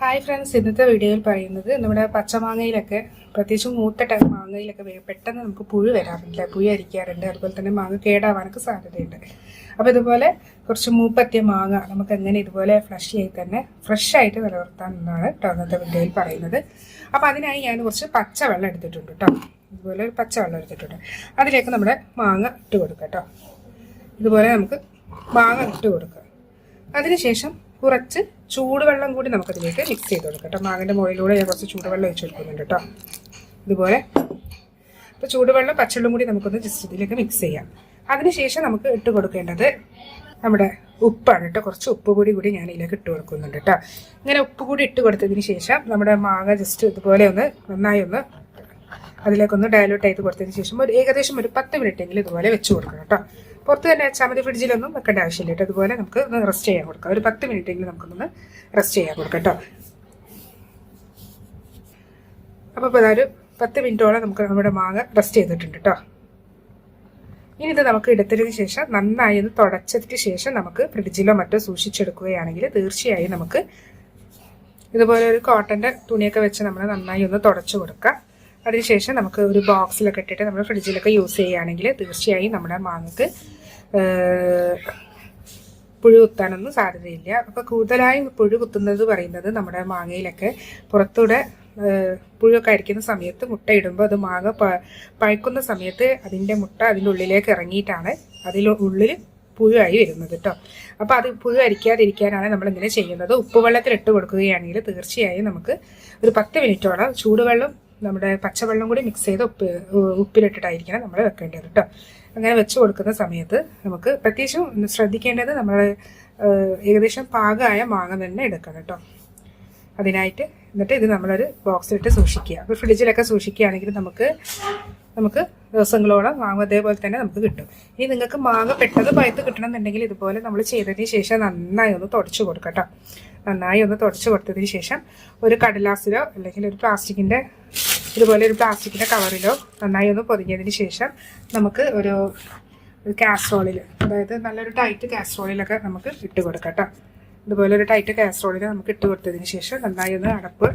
Hi friends ഇന്നത്തെ വീഡിയോയിൽ പറയുന്നത് നമ്മുടെ പച്ചമാങ്ങയിലൊക്കെ പ്രത്യേകിച്ച് മൂത്ത ടൈം മാങ്ങയിലൊക്കെ പെട്ടെന്ന് നമുക്ക് പുഴു വരാറുണ്ട് പുഴു അരിക്കാറുണ്ട്. അതുപോലെ തന്നെ മാങ്ങ കേടാവാനൊക്കെ സാധ്യതയുണ്ട്. അപ്പോൾ ഇതുപോലെ കുറച്ച് മൂപ്പത്തിയ മാങ്ങ നമുക്ക് എങ്ങനെ ഇതുപോലെ ഫ്രഷ് ആയി തന്നെ ഫ്രഷ് ആയിട്ട് നിലനിർത്താം എന്നാണ് കേട്ടോ ഇന്നത്തെ വീഡിയോയിൽ പറയുന്നത്. അപ്പോൾ അതിനായി ഞാൻ കുറച്ച് പച്ചവെള്ളം എടുത്തിട്ടുണ്ട് കേട്ടോ ഇതുപോലെ ഒരു പച്ചവെള്ളം എടുത്തിട്ടുണ്ട്. അതിലേക്ക് നമ്മുടെ മാങ്ങ ഇട്ട് കൊടുക്കുക കേട്ടോ ഇതുപോലെ നമുക്ക് മാങ്ങ ഇട്ട് കൊടുക്കുക അതിനുശേഷം കുറച്ച് ചൂടുവെള്ളം കൂടി നമുക്കതിലേക്ക് മിക്സ് ചെയ്ത് കൊടുക്കാം കേട്ടോ. മാവിന്റെ മുകളിലൂടെ ഞാൻ കുറച്ച് ചൂടുവെള്ളം ഒഴിച്ച് കൊടുക്കുന്നുണ്ട് കേട്ടോ. ഇതുപോലെ. അപ്പോൾ ചൂടുവെള്ളം പച്ചവെള്ളം കൂടി നമുക്കൊന്ന് ജസ്റ്റ് ഇതിലേക്ക് മിക്സ് ചെയ്യാം. അതിനുശേഷം നമുക്ക് ഇട്ട് കൊടുക്കേണ്ടത് നമ്മുടെ ഉപ്പാണ് കേട്ടോ. കുറച്ച് ഉപ്പ് കൂടി കൂടി ഞാൻ ഇതിലേക്ക് ഇട്ട് കൊടുക്കുന്നുണ്ട് കേട്ടോ. ഇങ്ങനെ ഉപ്പ് കൂടി ഇട്ട് കൊടുത്തതിന് ശേഷം നമ്മുടെ മാങ്ങ ജസ്റ്റ് ഇതുപോലെ ഒന്ന് നന്നായി ഒന്ന് അതിലേക്കൊന്ന് ഡയലൂട്ട് ചെയ്ത് കൊടുത്തതിന് ശേഷം ഒരു ഏകദേശം ഒരു പത്ത് മിനിറ്റ് എങ്കിലും ഇതുപോലെ വെച്ച് കൊടുക്കണം കേട്ടോ. പുറത്ത് തന്നെ വെച്ചാൽ മതി ഫ്രിഡ്ജിലൊന്നും വെക്കേണ്ട ആവശ്യമില്ല കേട്ടോ. അതുപോലെ നമുക്ക് ഒന്ന് റെസ്റ്റ് ചെയ്യാൻ കൊടുക്കാം. ഒരു പത്ത് മിനിറ്റ് എങ്കിലും നമുക്കൊന്ന് റെസ്റ്റ് ചെയ്യാൻ കൊടുക്കാം കേട്ടോ. അപ്പോൾ ഇപ്പോൾ അതൊരു പത്ത് മിനിറ്റോളം നമുക്ക് നമ്മുടെ മാങ്ങ റെസ്റ്റ് ചെയ്തിട്ടുണ്ട് കേട്ടോ. ഇനി ഇത് നമുക്ക് എടുത്തതിന് ശേഷം നന്നായി ഒന്ന് തുടച്ചതിന് ശേഷം നമുക്ക് ഫ്രിഡ്ജിലോ മറ്റോ സൂക്ഷിച്ചെടുക്കുകയാണെങ്കിൽ തീർച്ചയായും നമുക്ക് ഇതുപോലെ ഒരു കോട്ടന്റെ തുണിയൊക്കെ വെച്ച് നമ്മൾ നന്നായി ഒന്ന് തുടച്ചു കൊടുക്കുക അതിനുശേഷം നമുക്ക് ഒരു ബോക്സിലൊക്കെ ഇട്ടിട്ട് നമ്മൾ ഫ്രിഡ്ജിലൊക്കെ യൂസ് ചെയ്യുകയാണെങ്കിൽ തീർച്ചയായും നമ്മുടെ മാങ്ങക്ക് പുഴു കുത്താനൊന്നും സാധ്യതയില്ല. അപ്പോൾ കൂടുതലായും പുഴു കുത്തുന്നത് പറയുന്നത് നമ്മുടെ മാങ്ങയിലൊക്കെ പുറത്തൂടെ പുഴുവൊക്കെ അരിക്കുന്ന സമയത്ത് മുട്ട ഇടുമ്പോൾ അത് മാങ്ങ പഴുക്കുന്ന സമയത്ത് അതിന്റെ മുട്ട അതിന്റെ ഉള്ളിലേക്ക് ഇറങ്ങിയിട്ടാണ് അതിൽ ഉള്ളിൽ പുഴുവായി വരുന്നത് കേട്ടോ അപ്പോൾ അത് പുഴു അരിക്കാതിരിക്കാനാണ് നമ്മളിങ്ങനെ ചെയ്യുന്നത്. ഉപ്പുവെള്ളത്തിൽ ഇട്ട് കൊടുക്കുകയാണെങ്കിൽ തീർച്ചയായും നമുക്ക് ഒരു പത്ത് മിനിറ്റോളം ചൂടുവെള്ളം നമ്മുടെ പച്ചവെള്ളം കൂടി മിക്സ് ചെയ്ത് ഉപ്പ് ഉപ്പിലിട്ടിട്ടായിരിക്കണം നമ്മൾ വെക്കേണ്ടത് കേട്ടോ. അങ്ങനെ വെച്ച് കൊടുക്കുന്ന സമയത്ത് നമുക്ക് പ്രത്യേകിച്ചും ശ്രദ്ധിക്കേണ്ടത് നമ്മൾ ഏകദേശം പാകമായ മാങ്ങ തന്നെ എടുക്കണം കേട്ടോ. അതിനായിട്ട് എന്നിട്ട് ഇത് നമ്മളൊരു ബോക്സിലിട്ട് സൂക്ഷിക്കുക. അപ്പോൾ ഫ്രിഡ്ജിലൊക്കെ സൂക്ഷിക്കുകയാണെങ്കിൽ നമുക്ക് നമുക്ക് ദിവസങ്ങളോളം മാങ്ങ അതേപോലെ തന്നെ നമുക്ക് കിട്ടും. ഇനി നിങ്ങൾക്ക് മാങ്ങ പെട്ടെന്ന് പഴുത്ത് കിട്ടണമെന്നുണ്ടെങ്കിൽ ഇതുപോലെ നമ്മൾ ചെയ്തതിന് ശേഷം നന്നായി ഒന്ന് തുടച്ചു കൊടുക്കട്ടോ കേട്ടോ. നന്നായി ഒന്ന് തുടച്ചു കൊടുത്തതിന് ശേഷം ഒരു കടലാസിലോ അല്ലെങ്കിൽ ഒരു പ്ലാസ്റ്റിക്കിന്റെ ഇതുപോലെ ഒരു പ്ലാസ്റ്റിക്കിന്റെ കവറിലോ നന്നായി ഒന്ന് പൊതിഞ്ഞതിന് ശേഷം നമുക്ക് ഒരു കാസറോളിൽ അതായത് നല്ലൊരു ടൈറ്റ് കാസറോളിലൊക്കെ നമുക്ക് ഇട്ട് കൊടുക്കാം ഇതുപോലെ ഒരു ടൈറ്റ് കാസറോളിൽ നമുക്ക് ഇട്ട് കൊടുത്തതിന് ശേഷം നന്നായി ഒന്ന് അടപ്പ്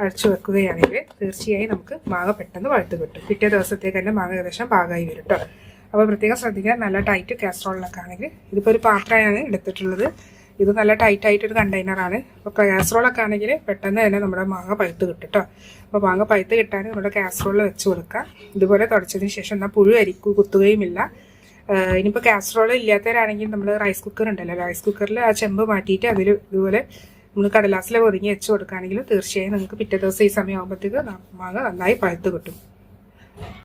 അടച്ചു വെക്കുകയാണെങ്കിൽ തീർച്ചയായും നമുക്ക് മാങ്ങ പെട്ടെന്ന് വഴുത്ത് കിട്ടും. പിറ്റേ ദിവസത്തേക്ക് തന്നെ മാങ്ങ ഏകദേശം പാകമായി വരും കേട്ടോ അപ്പോൾ പ്രത്യേകം ശ്രദ്ധിക്കാൻ നല്ല ടൈറ്റ് കാസറോളിലൊക്കെ ആണെങ്കിൽ ഇതിപ്പോൾ ഒരു പാത്രമാണ് എടുത്തിട്ടുള്ളത്. ഇത് നല്ല ടൈറ്റ് ആയിട്ടൊരു കണ്ടെയ്നറാണ് അപ്പോൾ കാസറോളൊക്കെ ആണെങ്കിൽ പെട്ടെന്ന് തന്നെ നമ്മുടെ മാങ്ങ പഴുത്ത് കിട്ടും കേട്ടോ അപ്പോൾ മാങ്ങ പഴുത്ത് കിട്ടാൻ നമ്മുടെ കാസറോളിൽ വെച്ച് കൊടുക്കുക. ഇതുപോലെ തുടച്ചതിന് ശേഷം എന്നാൽ പുഴു അരിക്കു കുത്തുകയുമില്ല ഇനിയിപ്പോൾ കാസറോൾ ഇല്ലാത്തവരാണെങ്കിൽ നമ്മൾ റൈസ് കുക്കർ ഉണ്ടല്ലോ. റൈസ് കുക്കറിൽ ആ ചെമ്പ് മാറ്റിയിട്ട് അതിൽ ഇതുപോലെ നമ്മൾ കടലാസിൽ ഒതുങ്ങി വെച്ച് കൊടുക്കുകയാണെങ്കിൽ തീർച്ചയായും നിങ്ങൾക്ക് പിറ്റേ ദിവസം ഈ സമയമാകുമ്പോഴത്തേക്ക് മാങ്ങ നന്നായി പഴുത്ത് കിട്ടും.